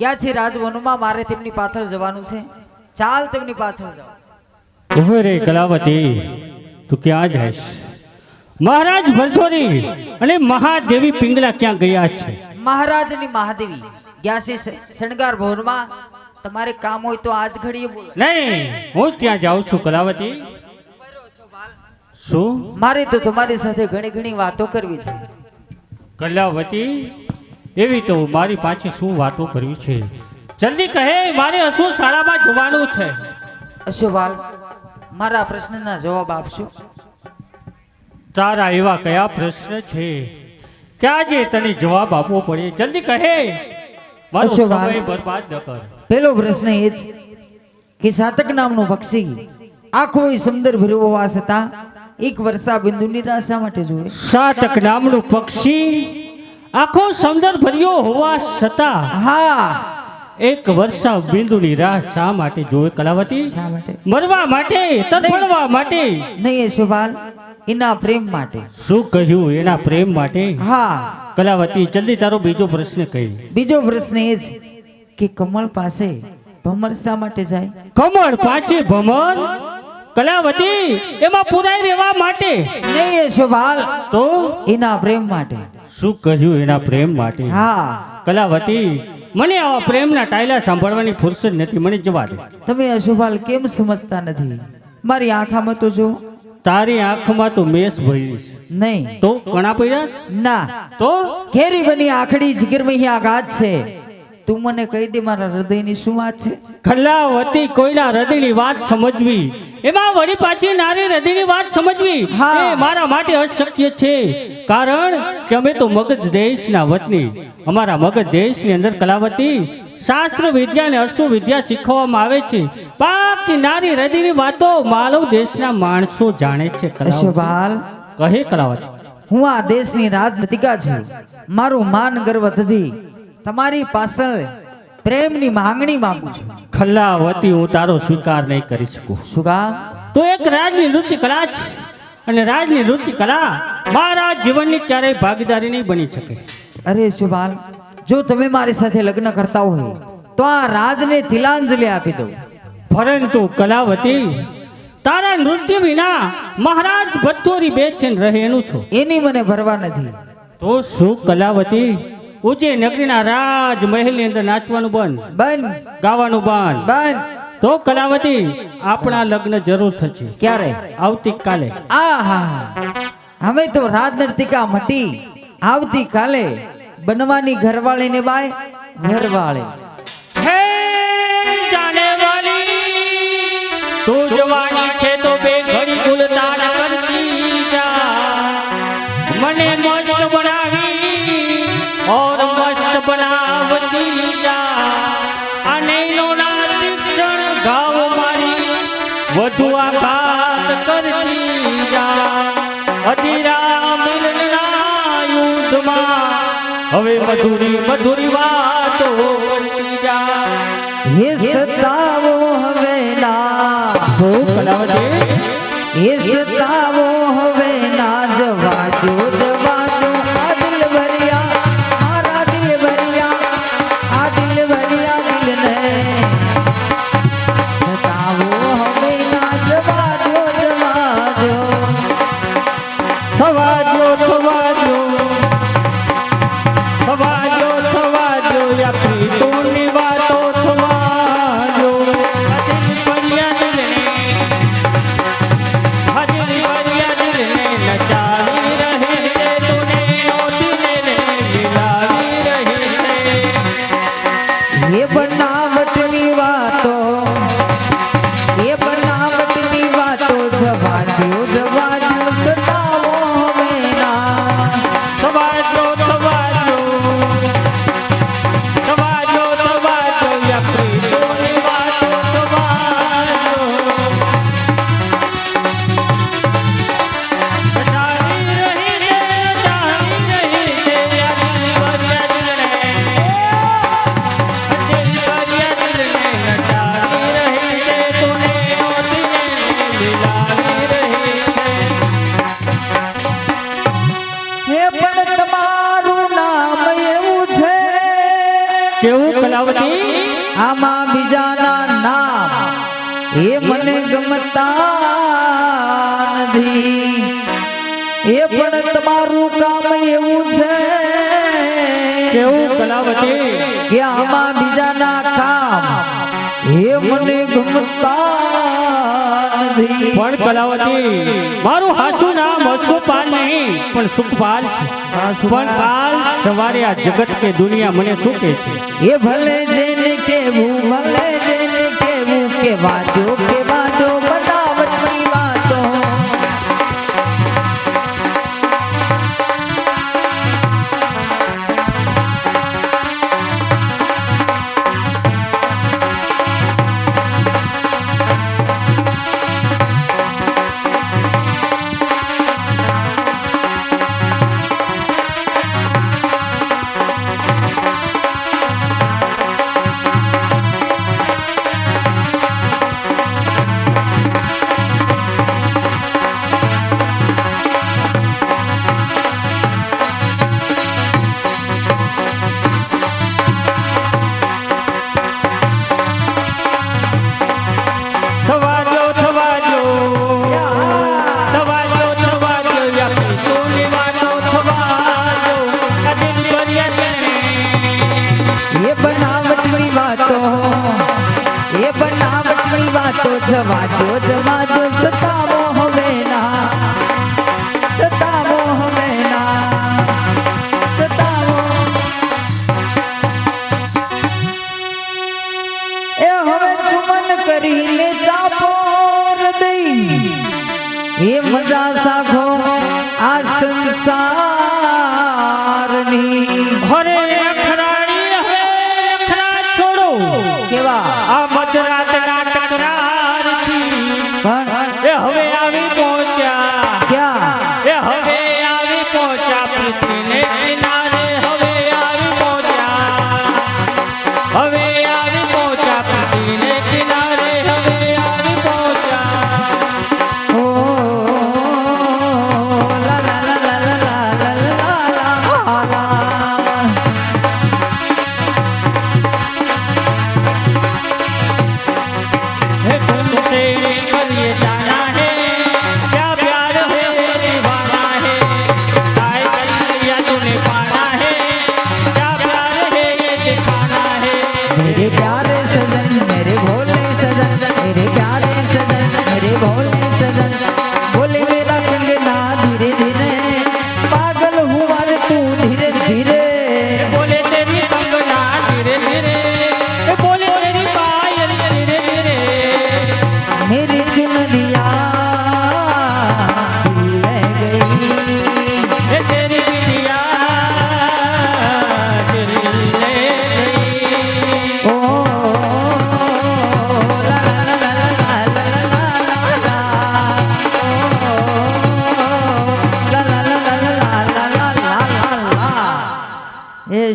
ક્યાં છે રાજવનમાં મારે તેમની પાછળ જવાનું છે. ચાલ તેમની પાછળ જાઓ. ઉભે રે કલાવતી તું ક્યાં જઈશ? મહારાજ ભરસોરી અને મહાદેવી પિંગલા ક્યાં ગયા છે? મહારાજની મહાદેવી ગયા છે શણગાર ભવનમાં. તમારે કામ હોય તો આજ ઘડીએ નહીં હું ત્યાં જાઉં છું કલાવતી. શું? મારે તો તમારી સાથે ઘણી ઘણી વાતો કરવી છે. કલાવતી એવી તો મારી પાસે શું વાતો કરવી છે? જલ્દી કહે મારે શું શાળામાં જવાનું છે. અશોભાલ મારા પ્રશ્નના જવાબ આપશો? તારા એવા કયા પ્રશ્ન છે? કે આજે તને જવાબ આપવો પડે? જલ્દી કહે. મારો સમય બરબાદ ન કર. પેલો પ્રશ્ન એ છે કે સાતક નામનું પક્ષી આખો સુંદર ભર્યો હોવા છતાં એક વર્ષા બિંદુની નિરાશા માટે જોવે સાતક નામનું પક્ષી આખો સમદર ભર્યો હોવા છતાં હા. એક વર્ષા બિંદુની રાહ શા માટે જોવે કલાવતી? મરવા માટે તડફડવા માટે? નહીં સુભાન એના પ્રેમ માટે. શું કહ્યું એના પ્રેમ માટે? હા. કલાવતી જલ્દી તારો બીજો પ્રશ્ન કહી. બીજો પ્રશ્ન એ જ કે કમળ પાસે ભમર શા માટે જાય? કમળ પાછે ભમર? કલાવતી એમાં પુરાઈ રહેવા માટે? નહીં યશોભાલ તો? એના પ્રેમ માટે. શું કહ્યું એના પ્રેમ માટે? હા. કલાવતી મને આવા પ્રેમના ટાયલા સાંભળવાની ફુરસત નથી મને જવા દે. તમે અશુભાલ કેમ સમજતા નથી? મારી આંખામાં તો જો. તારી આંખમાં તો મેસ ભરી છે. નહીં. તો કણા પડ્યા ના. તો? ઘેરી બની આખડી જીગરમાં આઘાત છે. તું મને કહી દે મારા હૃદયની શું વાત છે? કલાવતી કોઈના હૃદયની વાત સમજવી. એમાં વળી પાછી નારી હૃદયની વાત સમજવી. એ મારા માટે અશક્ય છે. કારણ કે અમે તો મગધ દેશના વતની. અમારા મગધ દેશની અંદર કલાવતી શાસ્ત્ર વિદ્યા અને અશ્વ વિદ્યા શીખવવામાં આવે છે. બાકી નારી હૃદયની વાતો માનવ દેશના માણસો જાણે છે કહે કલાવતી. હું આ દેશની રાજનીતિકા છું. મારું માન ગર્વ થતી. તમારી પાછળ પ્રેમની માંગણી માંગુ છું. ખલ્લાવતી હું તારો સ્વીકાર નહીં કરી શકું. શું કામ તો એક રાજની નૃત્ય કલા છે. અને રાજની નૃત્ય કલા મારા જીવનની ક્યારેય ભાગીદારી નહીં બની શકે. અરે શુભાન જો તમે મારી સાથે લગ્ન કરતા હોય તો આ રાજને તિલાંજલિ આપી દઉં. પરંતુ કલાવતી તારા નૃત્ય વિના મહારાજ ભત્તોરી બેચેન રહે એનું છું એની મને ભરવા નથી. તો શું કલાવતી? ઉજે નગરીના રાજ મહેલની અંદર નાચવાનું બંધ. બન ગાવાનું બંધ. બન તો કલાવતી આપણા લગ્ન જરૂર થશે. ક્યારે? આવતીકાલે. આહા. હવે તો રાજનર્તિકા મટી આવતીકાલે બનવાની ઘરવાળીને બાય ઘરવાળી. હે જાને વાલી તું જવાની બનાવતી જા અને ના તીક્ષણ ઘાવ મારી. વધુ આઘાત કરતી જા અધીરા મિલનના યુદ્ધમાં હવે મધુરી મધુરી વાતો કરતી જા હે સતાવો હવે ના શું કલાવતી હે કેવું કલાવતી આમાં બીજાના નામ એ મને ગમતા નથી. એ પણ તમારું કામ એવું છે કેવું કલાવતી કે આમાં બીજાના કામ એ મને ગમતા પણ કલાવતી, મારું હાસું નામ અશુપાલ નહીં, પણ સુખપાલ છે. પણ કાલ સવારે આ જગત કે દુનિયા મને શું કહે છે? એ ભલે જેને કેવું ભલે જેને કેવું કે વાતો માધો માધો favor.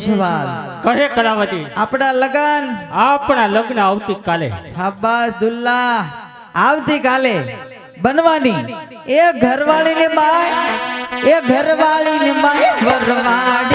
સવાલ કહે કલાવતી આપણા લગન. આપણા લગ્ન આવતી કાલે શાબાશ દુલ્લા આવતી કાલે બનવાની. એ ઘરવાળીને બાય એ ઘરવાળીને બાય વરવાડી